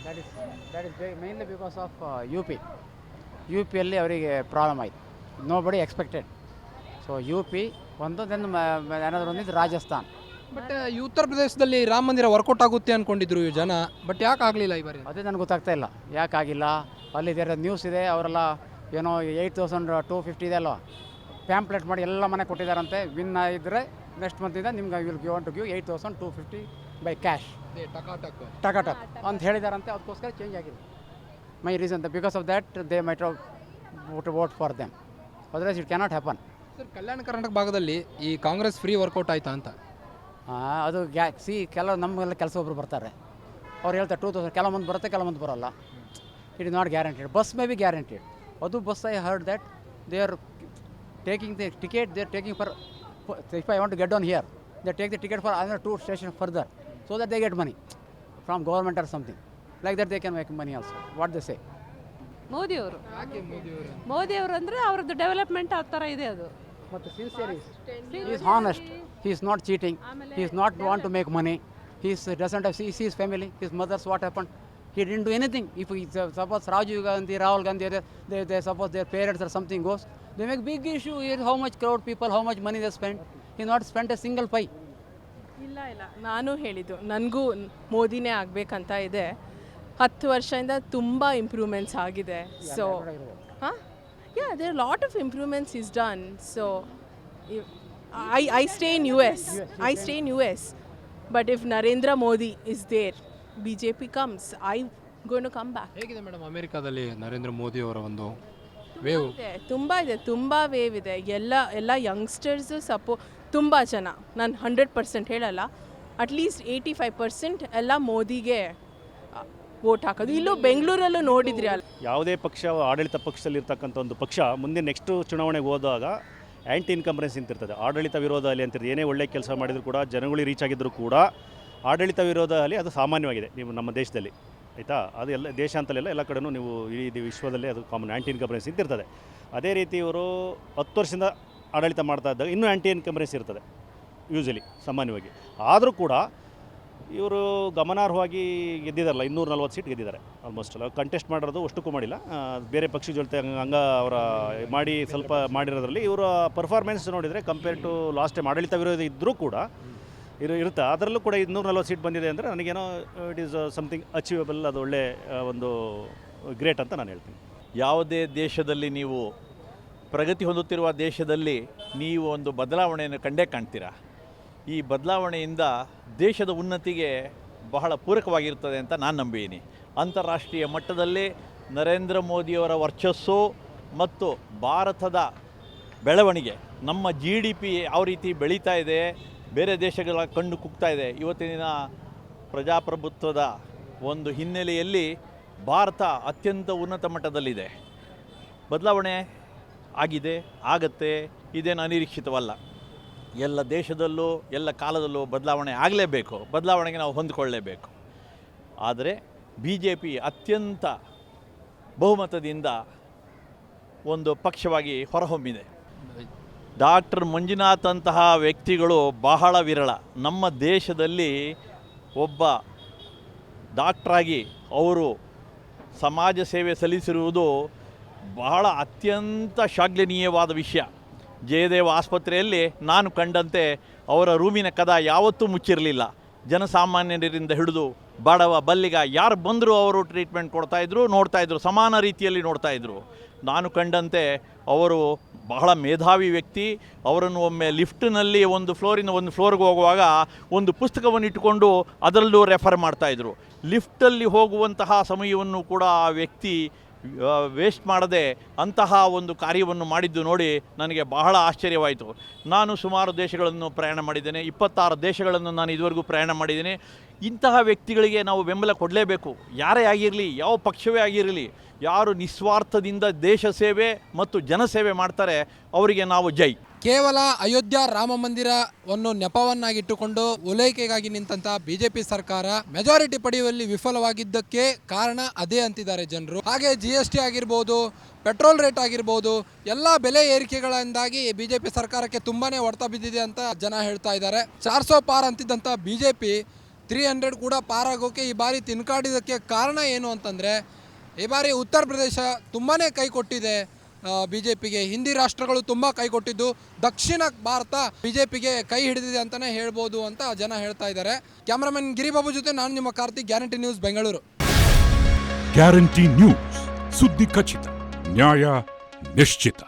That is that is mainly because of U P U ಪಿಯಲ್ಲಿ ಅವರಿಗೆ ಪ್ರಾಬ್ಲಮ್ ಆಯಿತು. Nobody expected so U P ಒಂದು ದೆನ್ ಏನಾದರೂ ಒಂದಿದ್ದು ರಾಜಸ್ಥಾನ್ ಬಟ್ ಈ ಉತ್ತರ ಪ್ರದೇಶದಲ್ಲಿ ರಾಮ ಮಂದಿರ ವರ್ಕೌಟ್ ಆಗುತ್ತೆ ಅನ್ಕೊಂಡಿದ್ರು ಈ ಜನ. ಬಟ್ ಯಾಕೆ ಆಗಲಿಲ್ಲ ಈ ಬಾರಿ? ಅದೇ ನನಗೆ ಗೊತ್ತಾಗ್ತಾ ಇಲ್ಲ. ಯಾಕಾಗಿಲ್ಲ ಅಲ್ಲಿ ಇದರ ನ್ಯೂಸ್ ಇದೆ ಅವರೆಲ್ಲ ಏನೋ ಏಯ್ಟ್ ತೌಸಂಡ್ ಟೂ ಫಿಫ್ಟಿ ಇದೆ ಅಲ್ವಾ? ಪ್ಯಾಂಪ್ಲೆಟ್ ಮಾಡಿ ಎಲ್ಲ ಮನೆ ಕೊಟ್ಟಿದ್ದಾರಂತೆ ವಿನ್ ಇದ್ದರೆ ನೆಕ್ಸ್ಟ್ ಮಂತಿಂದ ನಿಮ್ಗೆ will give to give eight thousand two fifty by cash ಟಕಾಟಕ್ ಅಂತ ಹೇಳಿದಾರಂತೆ ಅದಕ್ಕೋಸ್ಕರ ಚೇಂಜ್ ಆಗಿದೆ my reason because of that they might vote vote for them otherwise it cannot happen sir Kalyana Karnataka ಭಾಗದಲ್ಲಿ ಈ ಕಾಂಗ್ರೆಸ್ ಫ್ರೀ ವರ್ಕೌಟ್ ಆಯ್ತಾ ಅಂತ? ಅದು ಗ್ಯಾ ಸಿ ಕೆಲವು ನಮಗೆಲ್ಲ ಕೆಲಸ ಒಬ್ಬರು ಬರ್ತಾರೆ. ಅವ್ರು ಹೇಳ್ತಾರೆ ಟೂ ತೌಸಂಡ್ ಕೆಲವೊಂದು ಬರುತ್ತೆ ಕೆಲವೊಂದು ಬರೋಲ್ಲ. It is not guaranteed but maybe guaranteed ಅದು but I heard that they are taking the ticket they are taking for if I want get on here they take the ticket for other two station further so that they get money from government or something like that they can make money also what the say Modi ಅವರು ಮೋದಿ ಅವರು ಅಂದರೆ ಅವ್ರದ್ದು ಡೆವಲಪ್ಮೆಂಟ್ ಆ ಥರ ಇದೆ ಅದು. Honest he is not cheating he is not want to make money he is doesn't of C family his mothers what happen he didn't do anything if suppose Rajiv Gandhi Rahul Gandhi ಅದೇ suppose their parents or something goes they make big issue or how much crowd people how much money the spend he not spend a single pie ಇಲ್ಲ ಇಲ್ಲ. ನಾನು ಹೇಳಿದ್ದು ನನಗೂ ಮೋದಿನೇ ಆಗಬೇಕಂತ ಇದೆ. ಹತ್ತು ವರ್ಷದಿಂದ ತುಂಬ ಇಂಪ್ರೂವ್ಮೆಂಟ್ಸ್ ಆಗಿದೆ. ಸೊ ಹಾಂ? Yeah there lot of improvements is done so I I stay in U S I stay in U S but if Narendra Modi is there B J P comes I gonna come back ಹೇಗಿದೆ ಮೇಡಮ್ ಅಮೆರಿಕಾದಲ್ಲಿ ನರೇಂದ್ರ ಮೋದಿ ಅವರ ಒಂದು ವೇವ್ ಇದೆ ತುಂಬ ಇದೆ ತುಂಬ ವೇವ್ ಇದೆ. ಎಲ್ಲ ಎಲ್ಲ ಯಂಗ್ಸ್ಟರ್ಸು ಸಪೋ ತುಂಬ ಜನ. ನಾನು ಹಂಡ್ರೆಡ್ ಪರ್ಸೆಂಟ್ ಹೇಳಲ್ಲ. At least eighty five percent ಎಲ್ಲ ಮೋದಿಗೆ ವೋಟ್ ಹಾಕೋದು. ಇಲ್ಲೂ ಬೆಂಗಳೂರಲ್ಲೂ ನೋಡಿದ್ರಿ ಅಲ್ಲ. ಯಾವುದೇ ಪಕ್ಷ, ಆಡಳಿತ ಪಕ್ಷದಲ್ಲಿರ್ತಕ್ಕಂಥ ಒಂದು ಪಕ್ಷ ಮುಂದೆ ನೆಕ್ಸ್ಟ್ ಚುನಾವಣೆಗೆ ಹೋದಾಗ ಆ್ಯಂಟಿ ಇನ್ಕಂಬರೆನ್ಸ್ ಅಂತಿರ್ತದೆ ಆಡಳಿತ ವಿರೋಧ ಅಲ್ಲಿ ಅಂತಿರ್ತದೆ. ಏನೇ ಒಳ್ಳೆ ಕೆಲಸ ಮಾಡಿದರೂ ಕೂಡ ಜನಗಳಿಗೆ ರೀಚ್ ಆಗಿದ್ದರೂ ಕೂಡ ಆಡಳಿತ ವಿರೋಧ ಅಲ್ಲಿ ಅದು ಸಾಮಾನ್ಯವಾಗಿದೆ ನೀವು ನಮ್ಮ ದೇಶದಲ್ಲಿ. ಆಯಿತಾ? ಅದು ಎಲ್ಲ ದೇಶ ಅಂತಲ್ಲೆಲ್ಲ ಎಲ್ಲ ಕಡೆಯೂ ನೀವು ಇಡೀ ವಿಶ್ವದಲ್ಲೇ ಅದು ಕಾಮನ್ ಆ್ಯಂಟಿ ಇನ್ಕಂಬರೆನ್ಸ್ ಇರ್ತಿರ್ತದೆ ಅದೇ ರೀತಿ ಇವರು ಹತ್ತು ವರ್ಷದಿಂದ ಆಡಳಿತ ಮಾಡ್ತಾ ಇದ್ದಾಗ ಇನ್ನೂ ಆ್ಯಂಟಿ ಇನ್ಕಂಬರೆನ್ಸ್ ಇರ್ತದೆ ಯೂಶಲಿ ಸಾಮಾನ್ಯವಾಗಿ. ಆದರೂ ಕೂಡ ಇವರು ಗಮನಾರ್ಹವಾಗಿ ಗೆದ್ದಿದ್ದಾರಲ್ಲ, ಇನ್ನೂರ ನಲ್ವತ್ತು ಸೀಟ್ ಗೆದ್ದಿದ್ದಾರೆ ಆಲ್ಮೋಸ್ಟ್ ಅಲ್ಲ. ಕಂಟೆಸ್ಟ್ ಮಾಡಿರೋದು ಅಷ್ಟಕ್ಕೂ ಮಾಡಿಲ್ಲ. ಬೇರೆ ಪಕ್ಷ ಜೊತೆ ಹಂಗ- ಅವರ ಮಾಡಿ ಸ್ವಲ್ಪ ಮಾಡಿರೋದ್ರಲ್ಲಿ ಇವರ ಪರ್ಫಾರ್ಮೆನ್ಸ್ ನೋಡಿದರೆ ಕಂಪೇರ್ ಟು ಲಾಸ್ಟ್ ಟೈಮ್ ಆಡಳಿತ ವಿರೋಧ ಇದ್ದರೂ ಕೂಡ ಇರು, ಇರುತ್ತೆ? ಅದರಲ್ಲೂ ಕೂಡ ಇನ್ನೂರ ನಲ್ವತ್ತು ಸೀಟ್ ಬಂದಿದೆ ಅಂದರೆ ನನಗೇನೋ ಇಟ್ ಈಸ್ ಸಮಥಿಂಗ್ ಅಚೀವಬಲ್ ಅದು ಒಳ್ಳೆ ಒಂದು ಗ್ರೇಟ್ ಅಂತ ನಾನು ಹೇಳ್ತೀನಿ. ಯಾವುದೇ ದೇಶದಲ್ಲಿ ನೀವು ಪ್ರಗತಿ ಹೊಂದುತ್ತಿರುವ ದೇಶದಲ್ಲಿ ನೀವು ಒಂದು ಬದಲಾವಣೆಯನ್ನು ಕಂಡೇ ಕಾಣ್ತೀರಾ? ಈ ಬದಲಾವಣೆಯಿಂದ ದೇಶದ ಉನ್ನತಿಗೆ ಬಹಳ ಪೂರಕವಾಗಿರ್ತದೆ ಅಂತ ನಾನು ನಂಬಿದ್ದೀನಿ. ಅಂತಾರಾಷ್ಟ್ರೀಯ ಮಟ್ಟದಲ್ಲಿ ನರೇಂದ್ರ ಮೋದಿಯವರ ವರ್ಚಸ್ಸು ಮತ್ತು ಭಾರತದ ಬೆಳವಣಿಗೆ, ನಮ್ಮ ಜಿ ಡಿ ಪಿ ಯಾವ ರೀತಿ ಬೆಳೀತಾ ಇದೆ, ಬೇರೆ ದೇಶಗಳ ಕಣ್ಣು ಕುಗ್ತಾ ಇದೆ, ಇವತ್ತಿನ ಪ್ರಜಾಪ್ರಭುತ್ವದ ಒಂದು ಹಿನ್ನೆಲೆಯಲ್ಲಿ ಭಾರತ ಅತ್ಯಂತ ಉನ್ನತ ಮಟ್ಟದಲ್ಲಿದೆ. ಬದಲಾವಣೆ ಆಗಿದೆ, ಆಗತ್ತೆ, ಇದೇನು ಅನಿರೀಕ್ಷಿತವಲ್ಲ. ಎಲ್ಲ ದೇಶದಲ್ಲೂ, ಎಲ್ಲ ಕಾಲದಲ್ಲೂ ಬದಲಾವಣೆ ಆಗಲೇಬೇಕು. ಬದಲಾವಣೆಗೆ ನಾವು ಹೊಂದಿಕೊಳ್ಳಲೇಬೇಕು ಆದರೆ ಬಿ ಜೆ ಪಿ ಅತ್ಯಂತ ಬಹುಮತದಿಂದ ಒಂದು ಪಕ್ಷವಾಗಿ ಹೊರಹೊಮ್ಮಿದೆ. ಡಾಕ್ಟರ್ ಮಂಜುನಾಥ್ ಅಂತಹ ವ್ಯಕ್ತಿಗಳು ಬಹಳ ವಿರಳ. ನಮ್ಮ ದೇಶದಲ್ಲಿ ಒಬ್ಬ ಡಾಕ್ಟ್ರಾಗಿ ಅವರು ಸಮಾಜ ಸೇವೆ ಸಲ್ಲಿಸಿರುವುದು ಬಹಳ ಅತ್ಯಂತ ಶ್ಲಾಘನೀಯವಾದ ವಿಷಯ. ಜಯದೇವ ಆಸ್ಪತ್ರೆಯಲ್ಲಿ ನಾನು ಕಂಡಂತೆ ಅವರ ರೂಮಿನ ಕದ ಯಾವತ್ತೂ ಮುಚ್ಚಿರಲಿಲ್ಲ. ಜನಸಾಮಾನ್ಯರಿಂದ ಹಿಡಿದು ಬಡವ ಬಲ್ಲಿಗ ಯಾರು ಬಂದರೂ ಅವರು ಟ್ರೀಟ್ಮೆಂಟ್ ಕೊಡ್ತಾಯಿದ್ರು ನೋಡ್ತಾಯಿದ್ರು ಸಮಾನ ರೀತಿಯಲ್ಲಿ ನೋಡ್ತಾಯಿದ್ರು ನಾನು ಕಂಡಂತೆ ಅವರು ಬಹಳ ಮೇಧಾವಿ ವ್ಯಕ್ತಿ, ಅವರನ್ನು ಒಮ್ಮೆ ಲಿಫ್ಟ್ನಲ್ಲಿ ಒಂದು ಫ್ಲೋರಿಂದ ಒಂದು ಫ್ಲೋರ್ಗೆ ಹೋಗುವಾಗ ಒಂದು ಪುಸ್ತಕವನ್ನು ಇಟ್ಟುಕೊಂಡು ಅದರಲ್ಲೂ ರೆಫರ್ ಮಾಡ್ತಾಯಿದ್ರು ಲಿಫ್ಟಲ್ಲಿ ಹೋಗುವಂತಹ ಸಮಯವನ್ನು ಕೂಡ ಆ ವ್ಯಕ್ತಿ ವೇಸ್ಟ್ ಮಾಡದೆ ಅಂತಹ ಒಂದು ಕಾರ್ಯವನ್ನು ಮಾಡಿದ್ದು ನೋಡಿ ನನಗೆ ಬಹಳ ಆಶ್ಚರ್ಯವಾಯಿತು. ನಾನು ಸುಮಾರು ದೇಶಗಳನ್ನು ಪ್ರಯಾಣ ಮಾಡಿದ್ದೇನೆ, ಇಪ್ಪತ್ತಾರು ದೇಶಗಳನ್ನು ನಾನು ಇದುವರೆಗೂ ಪ್ರಯಾಣ ಮಾಡಿದ್ದೇನೆ. ಇಂತಹ ವ್ಯಕ್ತಿಗಳಿಗೆ ನಾವು ಬೆಂಬಲ ಕೊಡಲೇಬೇಕು. ಯಾರೇ ಆಗಿರಲಿ, ಯಾವ ಪಕ್ಷವೇ ಆಗಿರಲಿ ಯಾರು ನಿಸ್ವಾರ್ಥದಿಂದ ದೇಶ ಸೇವೆ ಮತ್ತು ಜನಸೇವೆ ಮಾಡ್ತಾರೆ, ಅವರಿಗೆ ನಾವು ಜೈ. ಕೇವಲ ಅಯೋಧ್ಯ ರಾಮ ಮಂದಿರವನ್ನು ನೆಪವನ್ನಾಗಿಟ್ಟುಕೊಂಡು ಓಲೈಕೆಗಾಗಿ ನಿಂತಹ ಬಿಜೆಪಿ ಸರ್ಕಾರ ಮೆಜಾರಿಟಿ ಪಡೆಯುವಲ್ಲಿ ವಿಫಲವಾಗಿದ್ದಕ್ಕೆ ಕಾರಣ ಅದೇ ಅಂತಿದ್ದಾರೆ ಜನರು. ಹಾಗೆ ಜಿ ಎಸ್ ಟಿ ಆಗಿರ್ಬೋದು ಪೆಟ್ರೋಲ್ ರೇಟ್ ಆಗಿರ್ಬೋದು, ಎಲ್ಲ ಬೆಲೆ ಏರಿಕೆಗಳಿಂದಾಗಿ ಬಿಜೆಪಿ ಸರ್ಕಾರಕ್ಕೆ ತುಂಬಾನೇ ಹೊಡೆತ ಬಿದ್ದಿದೆ ಅಂತ ಜನ ಹೇಳ್ತಾ ಇದ್ದಾರೆ. ಚಾರ್ ಸೋ ಪಾರ್ ಅಂತಿದ್ದಂಥ ಬಿಜೆಪಿ ತ್ರೀ ಹಂಡ್ರೆಡ್ ಕೂಡ ಪಾರಾಗೋಕೆ ಈ ಬಾರಿ ತಿನ್ಕಾಡಿದ್ದಕ್ಕೆ ಕಾರಣ ಏನು ಅಂತಂದರೆ ಈ ಬಾರಿ ಉತ್ತರ ಪ್ರದೇಶ ತುಂಬಾ ಕೈ ಕೊಟ್ಟಿದೆ ಬಿ ಜೆ ಪಿಗೆ ಹಿಂದಿ ರಾಷ್ಟ್ರಗಳು ತುಂಬ ಕೈ ಕೊಟ್ಟಿದ್ದು. ದಕ್ಷಿಣ ಭಾರತ ಬಿ ಜೆ ಪಿಗೆ ಕೈ ಹಿಡಿದಿದೆ ಅಂತಲೇ ಹೇಳ್ಬೋದು ಅಂತ ಜನ ಹೇಳ್ತಾ ಇದ್ದಾರೆ. ಕ್ಯಾಮ್ರಾಮನ್ ಗಿರಿಬಾಬು ಜೊತೆ ನಾನು ನಿಮ್ಮ Karthik guarantee news Bengaluru. Guarantee news, ಸುದ್ದಿ ಖಚಿತ, ನ್ಯಾಯ ನಿಶ್ಚಿತ.